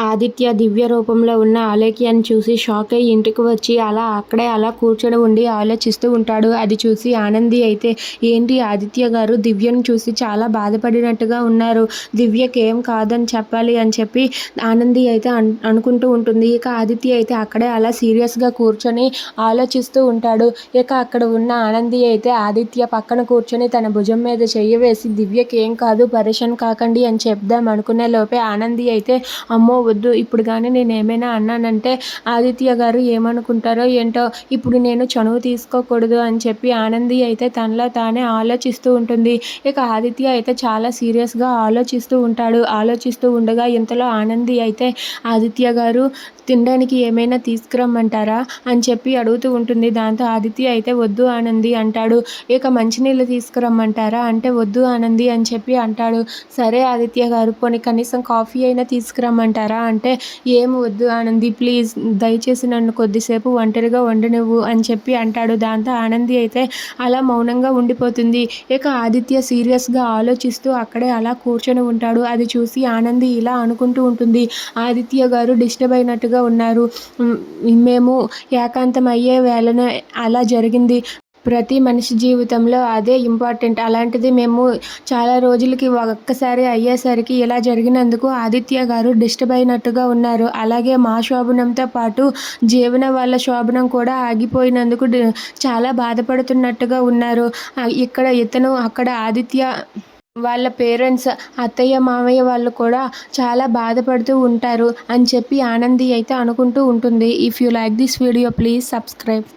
ఆదిత్య దివ్య రూపంలో ఉన్న అలేఖ్యని చూసి షాక్ అయ్యి ఇంటికి వచ్చి అలా అక్కడే అలా కూర్చొని ఉండి ఆలోచిస్తూ ఉంటాడు. అది చూసి ఆనంది అయితే ఏంటి ఆదిత్య గారు? దివ్యను చూసి చాలా బాధపడినట్టుగా ఉన్నారు. దివ్యకి ఏం కాదని చెప్పాలి అని చెప్పి ఆనంది అయితే అనుకుంటూ ఉంటుంది. ఇక ఆదిత్య అయితే అక్కడే అలా సీరియస్గా కూర్చొని ఆలోచిస్తూ ఉంటాడు. ఇక అక్కడ ఉన్న ఆనంది అయితే ఆదిత్య పక్కన కూర్చొని తన భుజం మీద చెయ్యి వేసి దివ్యకి ఏం కాదు పరేషాన్ కాకండి అని చెప్దాం అనుకునే లోపే ఆనంది అయితే అమ్మో వద్దు. ఇప్పుడు కానీ నేను ఏమైనా అన్నానంటే ఆదిత్య గారు ఏమనుకుంటారో ఏంటో ఇప్పుడు నేను చనువు తీసుకోకూడదు అని చెప్పి ఆనంది అయితే తనలో తానే ఆలోచిస్తూ ఉంటుంది. ఇక ఆదిత్య అయితే చాలా సీరియస్గా ఆలోచిస్తూ ఉంటాడు. ఆలోచిస్తూ ఉండగా ఇంతలో ఆనంది అయితే ఆదిత్య గారు తినడానికి ఏమైనా తీసుకురమ్మంటారా? అని చెప్పి అడుగుతూ ఉంటుంది. దాంతో ఆదిత్య అయితే వద్దు ఆనంది అంటాడు. ఇక మంచినీళ్ళు తీసుకురమ్మంటారా? అంటే వద్దు ఆనంది అని చెప్పి అంటాడు. సరే ఆదిత్య గారు పోనీ కనీసం కాఫీ అయినా తీసుకురమ్మంటారా? అంటే ఏం వద్దు ఆనంది ప్లీజ్ దయచేసి నన్ను కొద్దిసేపు ఒంటరిగా వండనివ్వు అని చెప్పి అంటాడు. దాంతో ఆనంది అయితే అలా మౌనంగా ఉండిపోతుంది. ఇక ఆదిత్య సీరియస్గా ఆలోచిస్తూ అక్కడే అలా కూర్చొని ఉంటాడు. అది చూసి ఆనంది ఇలా అనుకుంటూ ఉంటుంది. ఆదిత్య గారు డిస్టర్బ్ అయినట్టుగా ఉన్నారు. మేము ఏకాంతం అయ్యే వేళన అలా జరిగింది. ప్రతి మనిషి జీవితంలో అదే ఇంపార్టెంట్. అలాంటిది మేము చాలా రోజులకి ఒక్కసారి అయ్యేసరికి ఇలా జరిగినందుకు ఆదిత్య గారు డిస్టర్బ్ అయినట్టుగా ఉన్నారు. అలాగే మా శోభనంతో పాటు జీవన వాళ్ళ శోభనం కూడా ఆగిపోయినందుకు చాలా బాధపడుతున్నట్టుగా ఉన్నారు. ఇక్కడ ఇతను అక్కడ ఆదిత్య వాళ్ళ పేరెంట్స్ అత్తయ్య మామయ్య వాళ్ళు కూడా చాలా బాధపడుతూ ఉంటారు అని చెప్పి ఆనంది అయితే అనుకుంటూ ఉంటుంది. If you like this video please subscribe